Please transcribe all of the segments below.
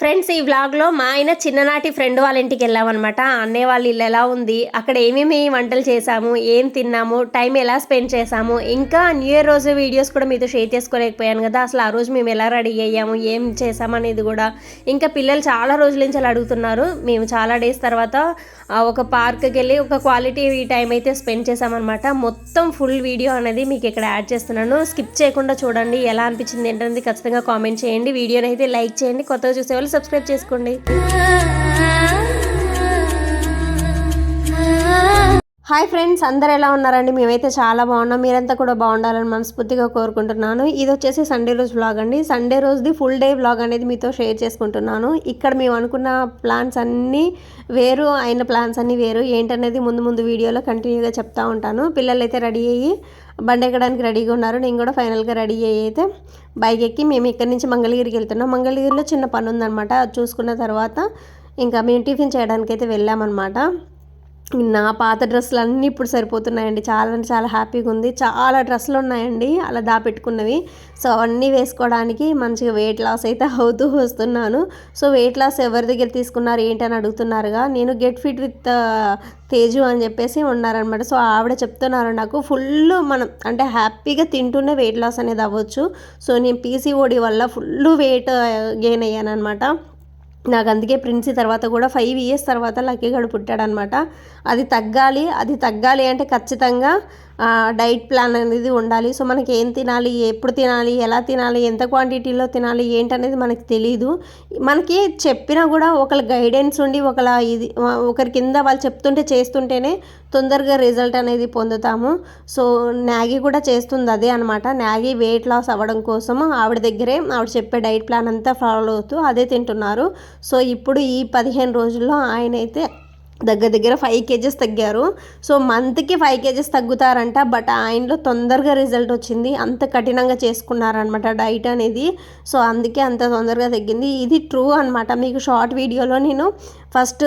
Friends ఈ వ్లాగ్లో మా ఆయన చిన్ననాటి ఫ్రెండ్ వాళ్ళ ఇంటికి వెళ్ళామన్నమాట. అన్నయ్య వాళ్ళ ఇల్లు ఎలా ఉంది? అక్కడ ఏమేమి వంటలు చేసాము ఏం తిన్నాము? టైం ఎలా స్పెండ్ చేసాము ఇంకా న్యూ ఇయర్ రోజు వీడియోస్ కూడా మీతో షేర్ చేసుకోలేకపోయాను కదా. అసలు ఆ రోజు మేము ఎలా రెడీ అయ్యాము? ఏం చేసామనేది కూడా ఇంకా పిల్లలు చాలా రోజుల నుంచి అలా అడుగుతున్నారు. మేము చాలా డేస్ తర్వాత ఒక పార్క్కి వెళ్ళి ఒక క్వాలిటీ టైం అయితే స్పెండ్ చేసామన్నమాట మొత్తం ఫుల్ వీడియో అనేది మీకు ఇక్కడ యాడ్ చేస్తున్నాను. స్కిప్ చేయకుండా చూడండి. ఎలా అనిపించింది? ఏంటనేది ఖచ్చితంగా కామెంట్ చేయండి. వీడియోని అయితే లైక్ చేయండి. కొత్తగా చూసేవాళ్ళు ఛానల్ సబ్స్క్రైబ్ చేసుకోండి. హాయ్ ఫ్రెండ్స్ అందరు ఎలా ఉన్నారండి? మేమైతే చాలా బాగున్నాం. మీరంతా కూడా బాగుండాలని మనస్ఫూర్తిగా కోరుకుంటున్నాను. ఇది వచ్చేసి సండే రోజు వ్లాగ్ అండి. సండే రోజుది ఫుల్ డే వ్లాగ్ అనేది మీతో షేర్ చేసుకుంటున్నాను. ఇక్కడ మేము అనుకున్న ప్లాన్స్ అన్నీ వేరు అయిన ప్లాన్స్ అన్నీ వేరు. ఏంటనేది ముందు ముందు వీడియోలో కంటిన్యూగా చెప్తా ఉంటాను. పిల్లలు అయితే రెడీ అయ్యి బండి ఎక్కడానికి రెడీగా ఉన్నారు. నేను కూడా ఫైనల్గా రెడీ అయ్యి అయితే బైక్ ఎక్కి మేము ఇక్కడి నుంచి మంగళగిరికి వెళ్తున్నాం. మంగళగిరిలో చిన్న పని ఉందన్నమాట అది చూసుకున్న తర్వాత ఇంకా మేము టిఫిన్ చేయడానికి అయితే వెళ్ళామన్నమాట. నా పాత డ్రెస్సులు అన్నీ ఇప్పుడు సరిపోతున్నాయండి. చాలా అంటే చాలా హ్యాపీగా ఉంది. చాలా డ్రెస్సులు ఉన్నాయండి. అలా దాపెట్టుకున్నవి. సో అవన్నీ వేసుకోవడానికి మంచిగా వెయిట్ లాస్ అయితే అవుతూ వస్తున్నాను. సో వెయిట్ లాస్ ఎవరి దగ్గర తీసుకున్నారు ఏంటని అడుగుతున్నారుగా? నేను గెట్ ఫిట్ విత్ తేజు అని చెప్పేసి ఉన్నారనమాట సో ఆవిడ చెప్తున్నారు నాకు ఫుల్ మనం అంటే హ్యాపీగా తింటూనే వెయిట్ లాస్ అనేది అవ్వచ్చు. సో నేను పీసీఓడి వల్ల ఫుల్ వెయిట్ గెయిన్ uh, అయ్యాను అనమాట నాకు అందుకే ప్రిన్సీ తర్వాత కూడా ఫైవ్ ఇయర్స్ తర్వాత లక్కీగాడు పుట్టాడనమాట అది తగ్గాలి అది తగ్గాలి అంటే ఖచ్చితంగా డైట్ ప్లాన్ అనేది ఉండాలి. సో మనకి ఏం తినాలి ఎప్పుడు తినాలి ఎలా తినాలి ఎంత క్వాంటిటీలో తినాలి ఏంటనేది మనకి తెలియదు మనకి చెప్పినా కూడా ఒకళ్ళ గైడెన్స్ ఉండి ఒకళ్ళ ఇది ఒకరి కింద వాళ్ళు చెప్తుంటే చేస్తుంటేనే తొందరగా రిజల్ట్ అనేది పొందుతాము. సో న్యాగీ కూడా చేస్తుంది అదే అనమాట న్యాగీ వెయిట్ లాస్ అవ్వడం కోసం ఆవిడ దగ్గరే ఆవిడ చెప్పే డైట్ ప్లాన్ అంతా ఫాలో అవుతూ అదే తింటున్నారు. సో ఇప్పుడు ఈ పదిహేను రోజుల్లో ఆయన అయితే దగ్గర దగ్గర ఫైవ్ కేజెస్ తగ్గారు. సో మంత్కి ఫైవ్ కేజెస్ తగ్గుతారంట. బట్ ఆయనలో తొందరగా రిజల్ట్ వచ్చింది. అంత కఠినంగా చేసుకున్నారనమాట డైట్ అనేది. సో అందుకే అంత తొందరగా తగ్గింది. ఇది ట్రూ అనమాట మీకు షార్ట్ వీడియోలో నేను ఫస్ట్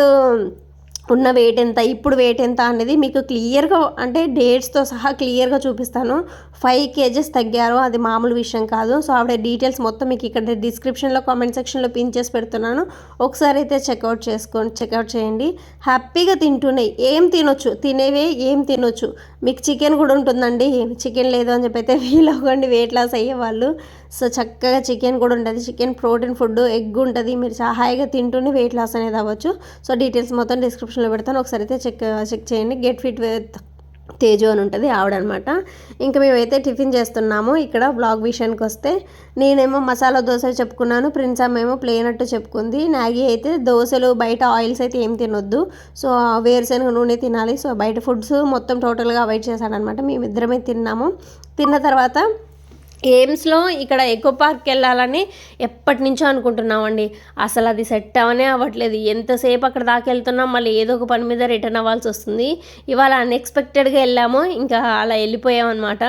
ఉన్న వెయిట్ ఎంత ఇప్పుడు వెయిట్ ఎంత అనేది మీకు క్లియర్గా అంటే డేట్స్తో సహా క్లియర్గా చూపిస్తాను. ఫైవ్ కేజెస్ తగ్గారు అది మామూలు విషయం కాదు. సో ఆవిడ డీటెయిల్స్ మొత్తం మీకు ఇక్కడ డిస్క్రిప్షన్లో కామెంట్ సెక్షన్లో పిన్ చేసి పెడుతున్నాను. ఒకసారి అయితే చెక్అవుట్ చేసుకోండి చెక్అవుట్ చేయండి. హ్యాపీగా తింటున్నాయి ఏం తినొచ్చు? తినేవే ఏం తినొచ్చు? మీకు చికెన్ కూడా ఉంటుందండి. చికెన్ లేదు అని చెప్పి అయితే ఫీల్ అవ్వండి వెయిట్ లాస్ అయ్యేవాళ్ళు సో చక్కగా చికెన్ కూడా ఉంటుంది. చికెన్ ప్రోటీన్ ఫుడ్ ఎగ్ ఉంటుంది. మీరు చా- హాయిగా తింటూనే వెయిట్ లాస్ అనేది అవ్వచ్చు. సో డీటెయిల్స్ మొత్తం డిస్క్రిప్షన్లో పెడతాను. ఒకసారి అయితే చెక్ చెక్ చేయండి. గెట్ ఫిట్ విత్ తేజు అని ఉంటుంది ఆవిడనమాట. ఇంకా మేమైతే టిఫిన్ చేస్తున్నాము. ఇక్కడ బ్లాగ్ విషయానికి వస్తే నేనేమో మసాలా దోశ చెప్పుకున్నాను ప్రిన్స్ ఏమో ప్లేన్ అట్టు చెప్పుకుంది. నాగి అయితే దోశలు బయట ఆయిల్స్ అయితే ఏం తినొద్దు. సో వేరుశనగ నూనె తినాలి. సో బయట ఫుడ్స్ మొత్తం టోటల్గా అవాయిడ్ చేశాడనమాట. మేమిద్దరమే తిన్నాము. తిన్న తర్వాత ఎయిమ్స్లో ఇక్కడ ఎకో పార్క్ వెళ్ళాలని ఎప్పటి నుంచో అనుకుంటున్నామండి. అసలు అది సెట్ అవనే అవ్వట్లేదు. ఎంతసేపు అక్కడ దాకా వెళ్తున్నాం మళ్ళీ ఏదో ఒక పని మీద రిటర్న్ అవ్వాల్సి వస్తుంది. ఇవాళ అన్ఎక్స్పెక్టెడ్గా వెళ్ళాము ఇంకా అలా వెళ్ళిపోయామన్నమాట.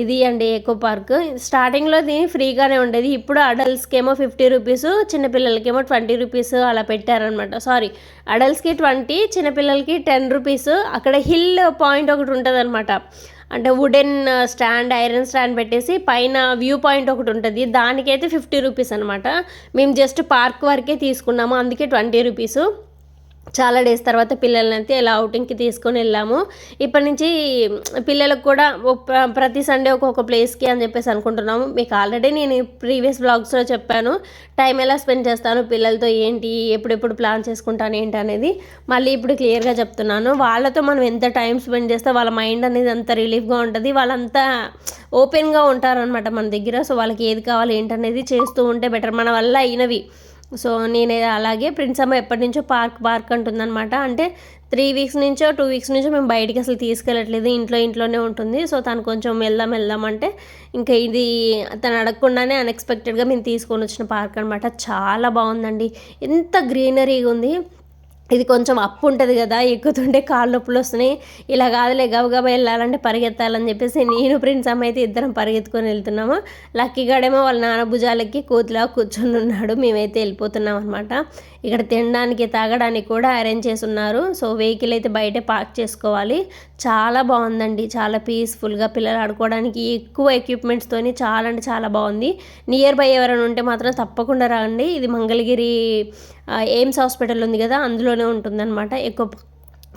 ఇది అండి ఎకో పార్క్ స్టార్టింగ్లో దీని ఫ్రీగానే ఉండేది. ఇప్పుడు అడల్ట్స్కి ఏమో ఫిఫ్టీ రూపీస్ చిన్నపిల్లలకేమో ట్వంటీ రూపీస్ అలా పెట్టారనమాట సారీ అడల్ట్స్కి ట్వంటీ చిన్నపిల్లలకి టెన్ రూపీస్ అక్కడ హిల్ పాయింట్ ఒకటి ఉంటుంది అంటే వుడెన్ స్టాండ్ ఐరన్ స్టాండ్ పెట్టేసి పైన వ్యూ పాయింట్ ఒకటి ఉంటుంది. దానికైతే ఫిఫ్టీ రూపీస్ అనమాట మేము జస్ట్ పార్క్ వరకే తీసుకున్నాము. అందుకే ట్వంటీ రూపీస్ చాలా డేస్ తర్వాత పిల్లల్ని అయితే ఇలా అవుటింగ్కి తీసుకొని వెళ్ళాము. ఇప్పటి నుంచి పిల్లలకు కూడా ప్రతి సండే ఒక్కొక్క ప్లేస్కి అని చెప్పేసి అనుకుంటున్నాము. మీకు ఆల్రెడీ నేను ప్రీవియస్ బ్లాగ్స్లో చెప్పాను టైం ఎలా స్పెండ్ చేస్తాను పిల్లలతో ఏంటి ఎప్పుడెప్పుడు ప్లాన్ చేసుకుంటాను ఏంటి అనేది మళ్ళీ ఇప్పుడు క్లియర్గా చెప్తున్నాను. వాళ్ళతో మనం ఎంత టైం స్పెండ్ చేస్తే వాళ్ళ మైండ్ అనేది అంత రిలీఫ్గా ఉంటుంది. వాళ్ళంతా ఓపెన్గా ఉంటారనమాట మన దగ్గర. సో వాళ్ళకి ఏది కావాలి ఏంటనేది చేస్తూ ఉంటే బెటర్. మన వల్ల అయినవి సో నేను అలాగే ప్రిన్స్ అమ్మ ఎప్పటి నుంచో పార్క్ పార్క్ అంటుందన్నమాట. అంటే త్రీ వీక్స్ నుంచో టూ వీక్స్ నుంచో మేము బయటికి అసలు తీసుకెళ్ళట్లేదు. ఇంట్లో ఇంట్లోనే ఉంటుంది. సో తను కొంచెం వెళ్దాం వెళ్దాం అంటే ఇంకా ఇది తను అడగకుండానే అన్ఎక్స్పెక్టెడ్గా మేము తీసుకొని వచ్చిన పార్క్ అనమాట చాలా బాగుందండి. ఎంత గ్రీనరీగా ఉంది. ఇది కొంచెం అప్పు ఉంటుంది కదా ఎక్కుతుంటే కాళ్ళు నొప్పులు వస్తున్నాయి. ఇలా కాదులే గబగబా వెళ్ళాలంటే పరిగెత్తాలని చెప్పేసి నేను ప్రిన్స్ అమ్మ అయితే ఇద్దరం పరిగెత్తుకొని వెళ్తున్నాము. లక్కీగాడేమో వాళ్ళ నాన్న భుజాలకి కూతులా కూర్చొని ఉన్నాడు. మేమైతే వెళ్ళిపోతున్నాం అనమాట ఇక్కడ తినడానికి తాగడానికి కూడా అరేంజ్ చేసి ఉన్నారు. సో వెహికల్ అయితే బయటే పార్క్ చేసుకోవాలి. చాలా బాగుందండి. చాలా పీస్ఫుల్గా పిల్లలు ఆడుకోవడానికి ఎక్కువ ఎక్విప్మెంట్స్తోని చాలా అంటే చాలా బాగుంది. నియర్ బై ఎవరైనా ఉంటే మాత్రం తప్పకుండా రండి. ఇది మంగళగిరి ఎయిమ్స్ హాస్పిటల్ ఉంది కదా అందులోనే ఉంటుందన్నమాట. ఎక్కువ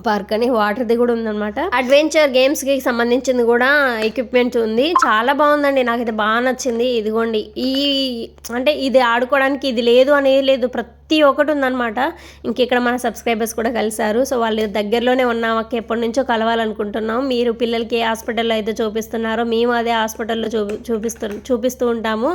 పార్క్ అని వాటర్ది కూడా ఉందన్నమాట. అడ్వెంచర్ గేమ్స్కి సంబంధించింది కూడా ఎక్విప్మెంట్ ఉంది. చాలా బాగుందండి నాకైతే బాగా నచ్చింది. ఇదిగోండి ఈ అంటే ఇది ఆడుకోవడానికి ఇది లేదు అనేది లేదు. ప్రతి ప్రతి ఒక్కటి ఉందన్నమాట. ఇంక ఇక్కడ మన సబ్స్క్రైబర్స్ కూడా కలిశారు. సో వాళ్ళు దగ్గరలోనే ఉన్నాం అక్క ఎప్పటి నుంచో కలవాలనుకుంటున్నాం. మీరు పిల్లలకి ఏ హాస్పిటల్లో అయితే చూపిస్తున్నారో మేము అదే హాస్పిటల్లో చూపి చూపిస్తూ చూపిస్తూ ఉంటాము.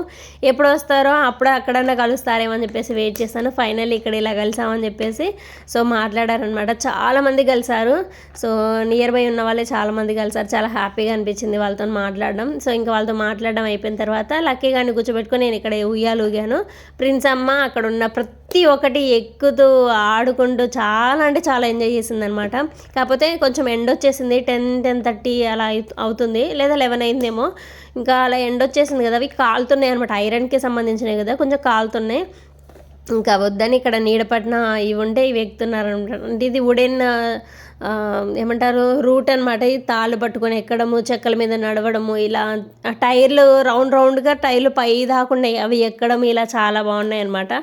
ఎప్పుడు వస్తారో అప్పుడు అక్కడన్నా కలుస్తారేమో అని చెప్పేసి వెయిట్ చేస్తాను ఫైనల్ ఇక్కడ ఇలా కలిసామని చెప్పేసి సో మాట్లాడారనమాట చాలామంది కలిశారు. సో నియర్ బై ఉన్న వాళ్ళే చాలామంది కలిశారు. కలిసారు చాలా హ్యాపీగా అనిపించింది వాళ్ళతో మాట్లాడడం. సో ఇంకా వాళ్ళతో మాట్లాడడం అయిపోయిన తర్వాత లక్కీ గారిని కూర్చోబెట్టుకొని నేను ఇక్కడ ఉయ్యాలు ఊగాను. ప్రిన్స్ అమ్మ అక్కడ ఉన్న ప్రతి ప్రతి ఒక్కటి ఎక్కుతూ ఆడుకుంటూ చాలా అంటే చాలా ఎంజాయ్ చేసింది అనమాట కాకపోతే కొంచెం ఎండ్ వచ్చేసింది. టెన్ టెన్ థర్టీ అలా అవుతుంది. లేదా లెవెన్ అయిందేమో. ఇంకా అలా ఎండ్ వచ్చేసింది కదా. అవి కాలుతున్నాయి అనమాట. ఐరన్కి సంబంధించినవి కదా. కొంచెం కాలుతున్నాయి. ఇంకా వద్దని ఇక్కడ నీడపట్న ఇవి ఉంటే ఇవి ఎక్కుతున్నారనమాట. అంటే ఇది వుడెన్ ఏమంటారు రూట్ అనమాట ఈ తాళ్ళు పట్టుకొని ఎక్కడము చెక్కల మీద నడవడము ఇలా ఆ టైర్లు రౌండ్ రౌండ్గా టైర్లు పై దాకున్నాయి అవి ఎక్కడం ఇలా చాలా బాగున్నాయి అనమాట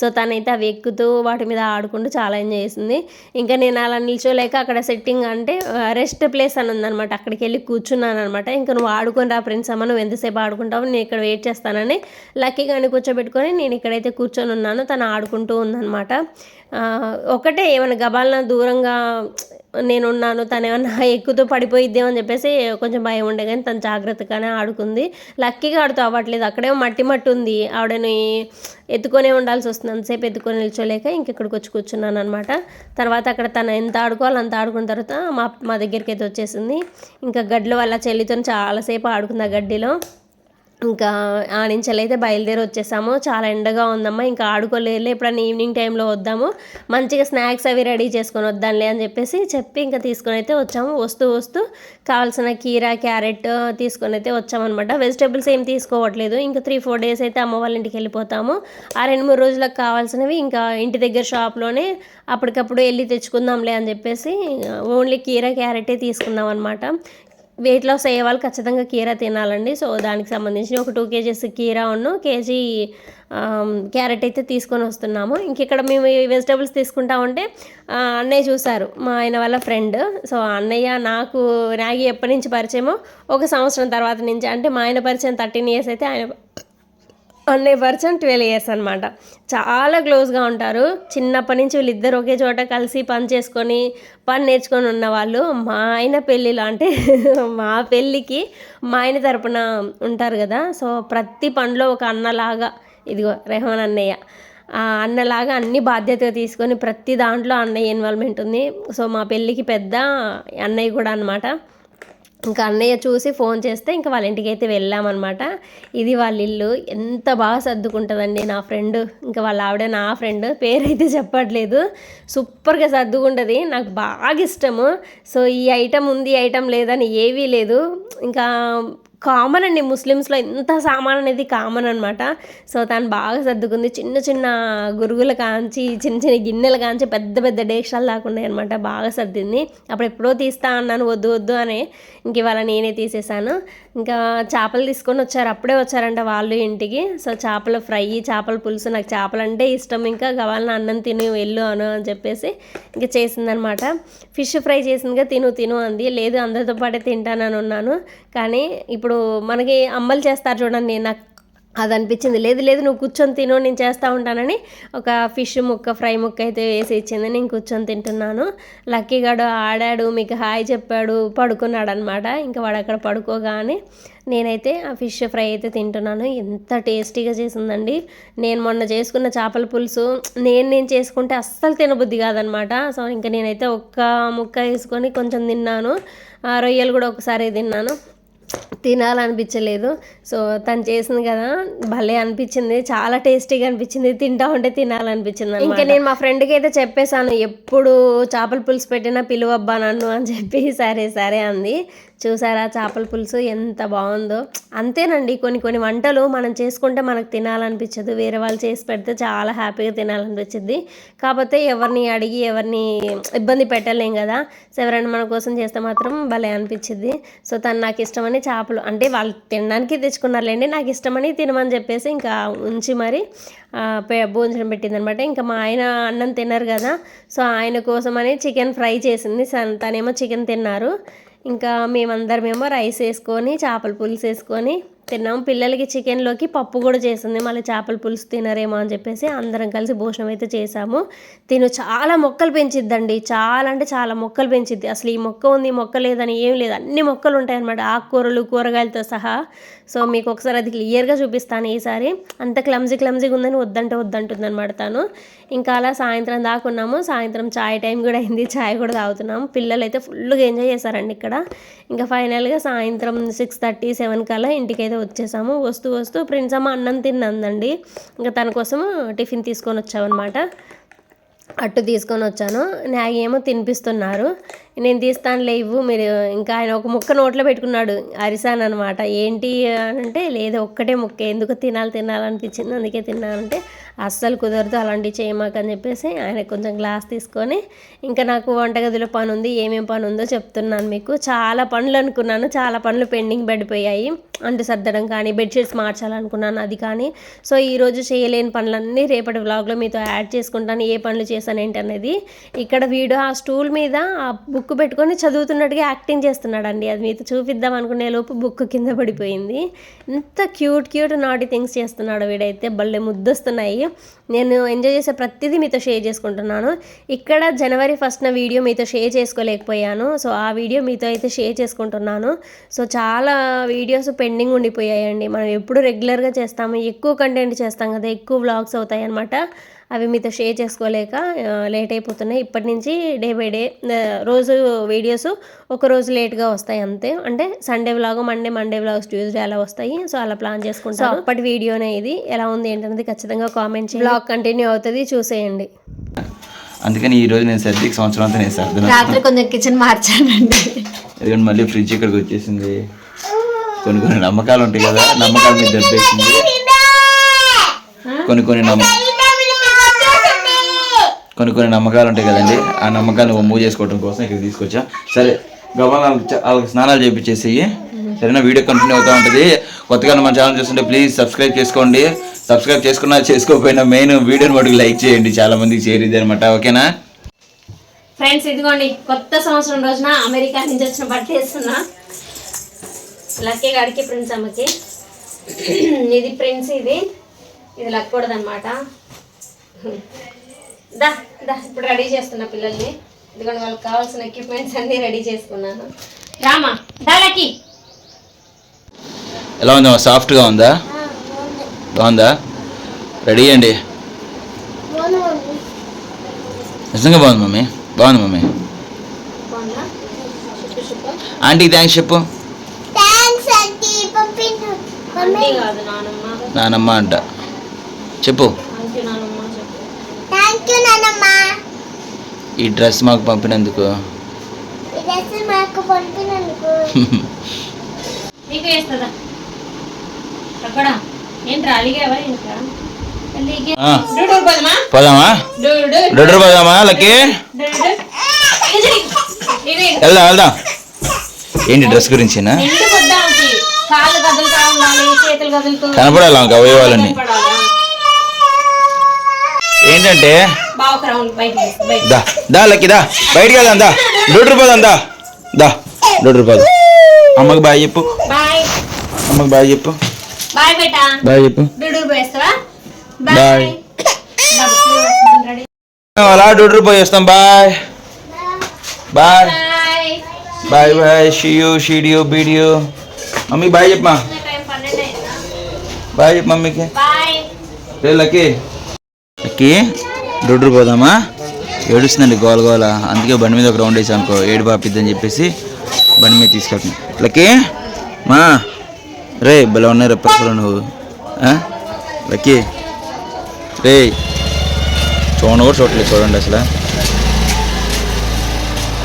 సో తనైతే అవి ఎక్కుతూ వాటి మీద ఆడుకుంటూ చాలా ఎంజాయ్ చేసింది. ఇంకా నేను అలా నిల్చోలేక అక్కడ సెట్టింగ్ అంటే రెస్ట్ ప్లేస్ అని ఉందనమాట అక్కడికి వెళ్ళి కూర్చున్నాను అనమాట ఇంకా నువ్వు ఆడుకొని రా ఫ్రెండ్స్ అమ్మ నువ్వు ఎంతసేపు ఆడుకుంటావు నేను ఇక్కడ వెయిట్ చేస్తానని లక్కీగాని కూర్చోబెట్టుకొని నేను ఇక్కడైతే కూర్చొని ఉన్నాను. తను ఆడుకుంటూ ఉందనమాట ఒకటే ఏమైనా గబాలన దూరంగా నేనున్నాను తను ఏమన్నా ఎక్కుతో పడిపోయిద్దేమో అని చెప్పేసి కొంచెం భయం ఉండే కానీ తను జాగ్రత్తగానే ఆడుకుంది. లక్కీగా ఆడుతూ అవ్వట్లేదు. అక్కడేమో మట్టి మట్టి ఉంది. ఆవిడని ఎత్తుకొనే ఉండాల్సి వస్తుంది. అంతసేపు ఎత్తుకొని నిల్చోలేక ఇంకెక్కడికి వచ్చి కూర్చున్నాను అనమాట తర్వాత అక్కడ తను ఎంత ఆడుకోవాలో అంత ఆడుకున్న తర్వాత మా మా దగ్గరికి అయితే వచ్చేసింది. ఇంకా గడ్ల వల్ల చెల్లితో చాలాసేపు ఆడుకుంది ఆ గడ్డిలో. ఇంకా ఆ నుంచి అయితే బయలుదేరి వచ్చేసాము చాలా ఎండగా ఉందమ్మా ఇంకా ఆడుకోలేదు ఎప్పుడన్నా ఈవినింగ్ టైంలో వద్దాము. మంచిగా స్నాక్స్ అవి రెడీ చేసుకొని వద్దాంలే అని చెప్పేసి చెప్పి ఇంకా తీసుకొని అయితే వచ్చాము. వస్తూ వస్తూ కావాల్సిన కీరా క్యారెట్ తీసుకొని అయితే వచ్చామన్నమాట. వెజిటేబుల్స్ ఏం తీసుకోవట్లేదు. ఇంకా త్రీ ఫోర్ డేస్ అయితే అమ్మ వాళ్ళ ఇంటికి వెళ్ళిపోతాము. ఆ రెండు మూడు రోజులకు కావాల్సినవి ఇంకా ఇంటి దగ్గర షాప్లోనే అప్పటికప్పుడు వెళ్ళి తెచ్చుకుందాంలే అని చెప్పేసి ఓన్లీ కీరా క్యారెటే తీసుకుందాం అనమాట వెయిట్ లాస్ అయ్యే వాళ్ళు ఖచ్చితంగా కీరా తినాలండి. సో దానికి సంబంధించి ఒక టూ కేజీస్ కీరా ఉన్ను కేజీ క్యారెట్ అయితే తీసుకొని వస్తున్నాము. ఇంక ఇక్కడ మేము వెజిటబుల్స్ తీసుకుంటా ఉంటే అన్నయ్య చూసారు మా ఆయన వాళ్ళ ఫ్రెండ్. సో అన్నయ్య నాకు నాగి ఎప్పటి నుంచి పరిచయమో ఒక సంవత్సరం తర్వాత నుంచి అంటే మా ఆయన పరిచయం థర్టీన్ ఇయర్స్ అయితే ఆయన అన్నయ్య పరిచయం ట్వెల్వ్ ఇయర్స్ అనమాట చాలా క్లోజ్గా ఉంటారు. చిన్నప్పటి నుంచి వీళ్ళిద్దరు ఒకే చోట కలిసి పని చేసుకొని పని నేర్చుకొని ఉన్నవాళ్ళు మా ఆయన పెళ్ళిలో అంటే మా పెళ్ళికి మా ఆయన తరపున ఉంటారు కదా. సో ప్రతి పనిలో ఒక అన్నలాగా ఇదిగో రెహమాన్ అన్నయ్య. ఆ అన్నలాగా అన్ని బాధ్యతగా తీసుకొని ప్రతి దాంట్లో అన్నయ్య ఇన్వాల్వ్మెంట్ ఉంది. సో మా పెళ్ళికి పెద్ద అన్నయ్య కూడా అనమాట ఇంకా అన్నయ్య చూసి ఫోన్ చేస్తే ఇంకా వాళ్ళ ఇంటికి అయితే వెళ్ళామన్నమాట. ఇది వాళ్ళ ఇల్లు. ఎంత బాగా సర్దుకుంటుందండి నా ఫ్రెండ్. ఇంకా వాళ్ళ ఆవిడ నా ఫ్రెండ్. పేరైతే చెప్పట్లేదు. సూపర్గా సర్దుకుంటుంది. నాకు బాగా ఇష్టము. సో ఈ ఐటమ్ ఉంది ఐటమ్ లేదని ఏవీ లేదు. ఇంకా కామన్ అండి. ముస్లిమ్స్లో ఇంత సామాన్ అనేది కామన్ అనమాట సో తను బాగా సర్దుకుంది. చిన్న చిన్న గురుగుల కాంచి చిన్న చిన్న గిన్నెల కాంచి పెద్ద పెద్ద డేక్షాలు దాకా ఉన్నాయన్నమాట. బాగా సర్దింది. అప్పుడు ఎప్పుడో తీస్తా అన్నాను వద్దు వద్దు అని. ఇంక ఇవాళ నేనే తీసేసాను ఇంకా చేపలు తీసుకొని వచ్చారు. అప్పుడే వచ్చారంట వాళ్ళు ఇంటికి. సో చేపల ఫ్రై చేపల పులుసు నాకు చేపలు అంటే ఇష్టం. ఇంకా కావాలని అన్నం తిని వెళ్ళు అను అని చెప్పేసి ఇంకా చేసిందనమాట. ఫిష్ ఫ్రై చేసిందిగా తిను తిను అంది. లేదు అందరితో పాటే తింటానని ఉన్నాను కానీ ఇప్పుడు మనకి అమ్మలు చేస్తారు చూడండి నాకు అది అనిపించింది లేదు లేదు నువ్వు కూర్చొని తిను నేను చేస్తూ ఉంటానని ఒక ఫిష్ ముక్క ఫ్రై ముక్క అయితే వేసి ఇచ్చింది. నేను కూర్చొని తింటున్నాను. లక్కీగాడు ఆడాడు మీకు హాయ్ చెప్పాడు పడుకున్నాడు అనమాట ఇంకా వాడు అక్కడ పడుకోగానే నేనైతే ఆ ఫిష్ ఫ్రై అయితే తింటున్నాను. ఎంత టేస్టీగా చేసిందండి. నేను మొన్న చేసుకున్న చేపల పులుసు నేను నేను చేసుకుంటే అస్సలు తినబుద్ధి కాదనమాట. సో ఇంకా నేనైతే ఒక్క ముక్క వేసుకొని కొంచెం తిన్నాను. ఆ రొయ్యలు కూడా ఒకసారి తిన్నాను. తినాలనిపించలేదు. సో తను చేసింది కదా భలే అనిపించింది. చాలా టేస్టీగా అనిపించింది. తింటా ఉంటే తినాలనిపించింది ఇంకా నేను మా ఫ్రెండ్కి అయితే చెప్పేశాను ఎప్పుడు చేపల పులుసు పెట్టినా పిలువబ్బా నన్ను అని చెప్పి. సరే సరే అంది. చూసారా చేపల పులుసు ఎంత బాగుందో. అంతేనండి కొన్ని కొన్ని వంటలు మనం చేసుకుంటే మనకు తినాలనిపించదు. వేరే వాళ్ళు చేసి పెడితే చాలా హ్యాపీగా తినాలనిపించింది కాకపోతే ఎవరిని అడిగి ఎవరిని ఇబ్బంది పెట్టలేం కదా. సో ఎవరైనా మన కోసం చేస్తే మాత్రం భలే అనిపించింది సో తను నాకు ఇష్టమని చేపలు అంటే వాళ్ళు తినడానికి తెచ్చుకున్నారులేండి నాకు ఇష్టమని తినమని చెప్పేసి ఇంకా ఉంచి మరి భోజనం పెట్టింది అనమాట ఇంకా మా ఆయన అన్నం తిన్నారు కదా సో ఆయన కోసమని చికెన్ ఫ్రై చేసింది. సన్- తనేమో చికెన్ తిన్నారు. ఇంకా మేమందరమేమో రైస్ వేసుకొని చేపల పులుసు వేసుకొని తిన్నాము పిల్లలకి చికెన్లోకి పప్పు కూడా చేసింది. మళ్ళీ చేపల పులుసు తినరేమో అని చెప్పేసి అందరం కలిసి భోజనం అయితే చేసాము. తిను చాలా మొక్కలు పెంచిద్దండి. చాలా అంటే చాలా మొక్కలు పెంచిద్ది. అసలు ఈ మొక్క ఉంది మొక్క లేదని ఏం లేదు. అన్ని మొక్కలు ఉంటాయన్నమాట. ఆకుకూరలు కూరగాయలతో సహా. సో మీకు ఒకసారి అది క్లియర్గా చూపిస్తాను ఈసారి. అంత క్లమ్జీ క్లమ్జీగా ఉందని వద్దంటే వద్దంటుంది అనమాట తను. ఇంకా అలా సాయంత్రం దాకా ఉన్నాము. సాయంత్రం చాయ్ టైం కూడా అయింది. చాయ్ కూడా తాగుతున్నాము. పిల్లలు అయితే ఫుల్గా ఎంజాయ్ చేశారండి ఇక్కడ. ఇంకా ఫైనల్గా సాయంత్రం సిక్స్ థర్టీ సెవెన్ కల్లా ఇంటికి అయితే వచ్చేసాము వస్తూ వస్తూ ప్రిన్స్ అమ్మ అన్నం తిన్నందండి. ఇంకా తన కోసం టిఫిన్ తీసుకొని వచ్చామన్నమాట అట్టు తీసుకొని వచ్చాను. నాకు ఏమో తినిపిస్తున్నారు. నేను తీస్తాను లేవు మీరు ఇంకా ఆయన ఒక ముక్క నోట్లో పెట్టుకున్నాడు అరిసాను అనమాట ఏంటి అని అంటే లేదు ఒక్కటే ముక్క ఎందుకు తినాలి తినాలనిపించింది అందుకే తిన్నానంటే అస్సలు కుదరదు అలాంటివి చేయమాకని చెప్పేసి ఆయన కొంచెం గ్లాస్ తీసుకొని ఇంకా నాకు వంటగదిలో పని ఉంది ఏమేం పని ఉందో చెప్తున్నాను మీకు. చాలా పనులు అనుకున్నాను చాలా పనులు పెండింగ్ పడిపోయాయి. అంటు సర్దడం కానీ బెడ్షీట్స్ మార్చాలనుకున్నాను అది కానీ. సో ఈరోజు చేయలేని పనులన్నీ రేపటి వ్లాగ్లో మీతో యాడ్ చేసుకుంటాను ఏ పనులు చేశాను ఏంటి అనేది. ఇక్కడ వీడు ఆ స్టూల్ మీద ఆ బుక్ పెట్టుకొని చదువుతున్నట్టుగా యాక్టింగ్ చేస్తున్నాడండి. అది మీతో చూపిద్దాం అనుకునే లోపు బుక్ కింద పడిపోయింది. ఎంత క్యూట్ క్యూట్ నాటి థింగ్స్ చేస్తున్నాడు వీడైతే. భలే ముద్దొస్తున్నాయి. నేను ఎంజాయ్ చేసే ప్రతిదీ మీతో షేర్ చేసుకుంటున్నాను. ఇక్కడ జనవరి ఫస్ట్న వీడియో మీతో షేర్ చేసుకోలేకపోయాను. సో ఆ వీడియో మీతో అయితే షేర్ చేసుకుంటున్నాను. సో చాలా వీడియోస్ పెండింగ్ ఉండిపోయాయండి. మనం ఎప్పుడు రెగ్యులర్గా చేస్తాము ఎక్కువ కంటెంట్ చేస్తాం కదా ఎక్కువ వ్లాగ్స్ అవుతాయి అనమాట అవి మీతో షేర్ చేసుకోలేక లేట్ అయిపోతున్నాయి. ఇప్పటి నుంచి డే బై డే రోజు వీడియోస్ ఒక రోజు లేట్గా వస్తాయి అంతే. అంటే Sunday vlog Monday Monday vlogs Tuesday అలా వస్తాయి. సో అలా ప్లాన్ చేసుకుంటాం సో అప్పటి వీడియోనే ఇది. ఎలా ఉంది ఏంటనేది ఖచ్చితంగా కామెంట్ చేయండి. బ్లాగ్ కంటిన్యూ అవుతుంది చూసేయండి. అందుకని ఈ రోజు నేను సర్దికి సంవత్సరం అంతా నేను సర్దును. రాత్రి కొంచెం కిచెన్ మార్చానండి. ఎందుకంటే మళ్ళీ ఫ్రిడ్జ్ ఇక్కడికి వచ్చేసింది. కొన్ని కొన్ని నమ్మకాలు ఉంటాయి కదా నమ్మకాల మీద దెబ్బేసింది. కొన్ని కొన్ని నమ్మ కొన్ని కొన్ని నమ్మకాలు ఉంటాయి కదండి. ఆ నమ్మకాన్ని మూవ్ చేసుకోవడం కోసం ఇక్కడ తీసుకొచ్చా. సరే గవ్వలు వాళ్ళకి వాళ్ళకి స్నానాలు చేయించేసి సరేనా? వీడియో కంటిన్యూ అవుతూ ఉంటుంది. కొత్తగా మన ఛానల్ చూస్తుంటే ప్లీజ్ సబ్స్క్రైబ్ చేసుకోండి. సబ్స్క్రైబ్ చేసుకున్నా చేసుకోకపోయినా మెయిన్ వీడియోని మటుకు లైక్ చేయండి. చాలా మందికి చేరింది అనమాట. ఓకేనా? ఫ్రెండ్స్ ఇదిగోండి కొత్త సంవత్సరం రోజున అమెరికా నుంచి వచ్చిన బట్టలు వేస్తున్నా. లక్కీ గాడికి ప్రిన్స్ అమ్మకి. ఇది ప్రిన్స్ ఇది. ఇది లక్కకూడదు అనమాట దా దా ఇప్పుడు రెడీ చేస్తున్నా పిల్లల్ని. ఇదిగోండి వాళ్ళకి కావాల్సిన ఎక్విప్మెంట్స్ అన్నీ రెడీ చేసుకున్నాను. రామా దా లక్కీ ఎలా ఉందా సాఫ్ట్గా ఉందా? బాగుందా. రెడీ అండి. నిజంగా బాగుంది మమ్మీ. బాగుంది మమ్మీ. ఆంటీకి థ్యాంక్స్ చెప్పు. నానమ్మ అంట. చెప్పు అంతే నానమ్మ చెప్పు థ్యాంక్ యూ నానమ్మ ఈ డ్రెస్ మాకు పంపినందుకు? ఈ డ్రెస్ మాకు పంపినందుకు. నీకు వేస్తుందా? అక్కడ ఏంట్రా అలిగావా ఇంకా? అలిగే ఆ, డూడు పోదమా? పోదామా? డూడు డొడ్డర్ పోదామా లక్కీ? డూడు ఇది ఇది. వెళ్దాం వెళ్దాం. ఏంటి డ్రెస్ గురించేనా? కనపడాలి? అవయవాలన్నీ? ఏంటంటే దా దా లక్కీ దా. బయటికి వెళ్దాం దా. డొడ్డర్ పోదాం దా. దా డొడ్డర్ పోదాం అమ్మకి బాయ్ చెప్పు. అమ్మకి బాయ్ చెప్పు. బాయ్ బేటా. బాయ్ చెప్పు. పోయేస్తావా బాయ్. అలా డొడ్డర్ పోయి వస్తాం బాయ్. బాయ్. Bye bye. షియూ షీడియో బీడియో మమ్మీ బాయ్ చెప్పమా బాయ్ చెప్పు మమ్మీకి. రే లక్కీ. లక్కీ. డొడ్డర్ పోదామా? ఏడుస్తుందండి గోల గోల. అందుకే బండి మీద ఒక రౌండ్ వేసాను అనుకో. ఏడు పాపిద్దని చెప్పేసి బండి మీద తీసుకెళ్తున్నాను లక్కీ మా. రే భలే ఉన్నాయి రెప్పలు నువ్వు? లక్కీ. రే చూడండి కూడా చూడలేదు చూడండి అసలు.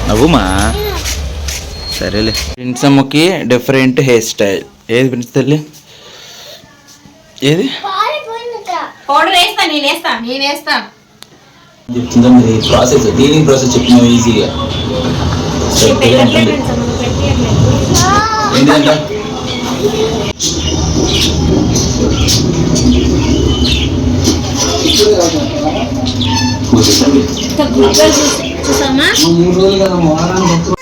నవ్వుమా? సరేలే. ప్రిన్స్ అమ్మకి డిఫరెంట్ హెయిర్ స్టైల్ ఏది ప్రిన్స్ తల్లి? ఏది? పౌడర్ వేస్తా నేను వేస్తా నేను వేస్తా. చెప్తుందా మీరు ప్రాసెస్ క్లీనింగ్ ప్రాసెస్ చెప్తున్నావు ఈజీగా ఏంటంటే? చూసామా? ఏయ్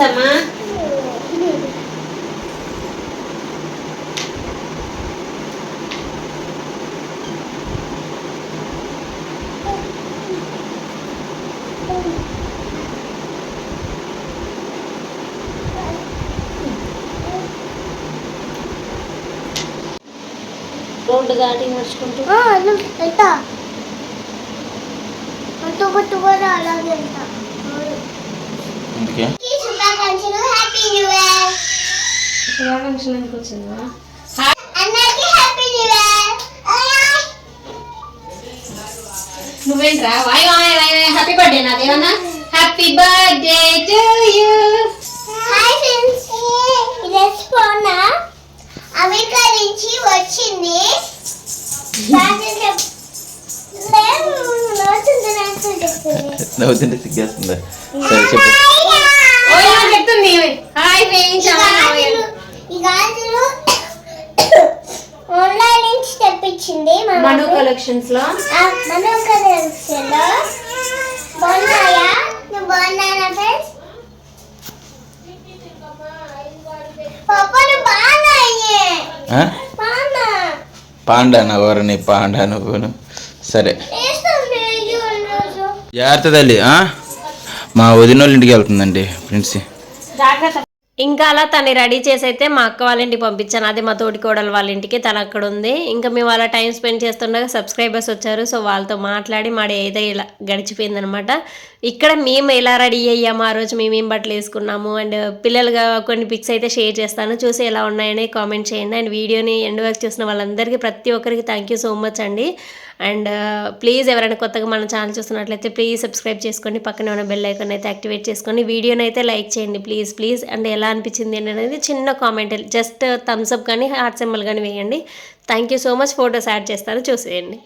పట్టుకో ఫ్రెండ్స్ అమ్మా రోడ్డు దాటి నడుచుకుంటూ ఎట్టా పట్టు పట్టు కూడా అలాగే వెళ్తా అందుకే ఈ శుభాకాంక్షలు హ్యాపీ న్యూ ఇయర్ శుభాకాంక్షలు ఎందుకు వచ్చిందా అందరికీ హ్యాపీ న్యూ ఇయర్ నువ్వేంట్రా? వాయ్ వాయ్ వాయ్ happy birthday నాదేమన్నా? Happy birthday to you hi friends ఇది ఫోన్ అమెరికా నుంచి వచ్చింది. నవ్వుతుంటే సిగ్గేస్తుందా. సరే చెప్పు ఓయ్ అని చెప్తుంది హాయ్ ఫ్రెండ్స్ ఈ గాజులు ఈ గాజులు ఆన్లైన్ నుంచి తెప్పించింది మా మను మమ్మీ. కలెక్షన్స్లో. మనం బాగున్నాయా నువ్వు బాగున్నానా ఫ్రెండ్స్ బాగున్నాయి. పాండా పాండా నువ్వును. సరే. జాగ్రత్త తల్లి ఆ? మా వదిన వాళ్ళ ఇంటికి వెళ్తుందండి ఫ్రెండ్స్. జాగ్రత్త. ఇంకా అలా తను రెడీ చేసి అయితే మా అక్క వాళ్ళ ఇంటికి పంపించాను. అది మా తోటి కోడలు వాళ్ళ ఇంటికి తను అక్కడ ఉంది. ఇంకా మేము అలా టైం స్పెండ్ చేస్తుండగా సబ్స్క్రైబర్స్ వచ్చారు. సో వాళ్ళతో మాట్లాడి మా డే అయితే ఇలా గడిచిపోయిందనమాట. ఇక్కడ మేము ఎలా రెడీ అయ్యాము ఆ రోజు మేము ఏం బట్టలు వేసుకున్నాము అండ్ పిల్లలుగా కొన్ని పిక్స్ అయితే షేర్ చేస్తాను. చూసి ఎలా ఉన్నాయని కామెంట్ చేయండి. అండ్ వీడియోని ఎండ్ వర్క్ చూసిన వాళ్ళందరికీ ప్రతి ఒక్కరికి థ్యాంక్ యూ సో మచ్ అండి. అండ్ ప్లీజ్ ఎవరైనా కొత్తగా మన ఛానల్ చూస్తున్నట్లయితే ప్లీజ్ సబ్స్క్రైబ్ చేసుకోండి పక్కనే ఉన్న బెల్ ఐకాన్ అయితే యాక్టివేట్ చేసుకొని వీడియోని అయితే లైక్ చేయండి. ప్లీజ్ ప్లీజ్ అండ్ ఎలా అనిపించింది అనేది చిన్న కామెంట్ జస్ట్ థమ్స్ అప్ కానీ హార్ట్ సింబల్ కానీ వేయండి. Thank you so much photos add చేస్తాను. చూసేయండి.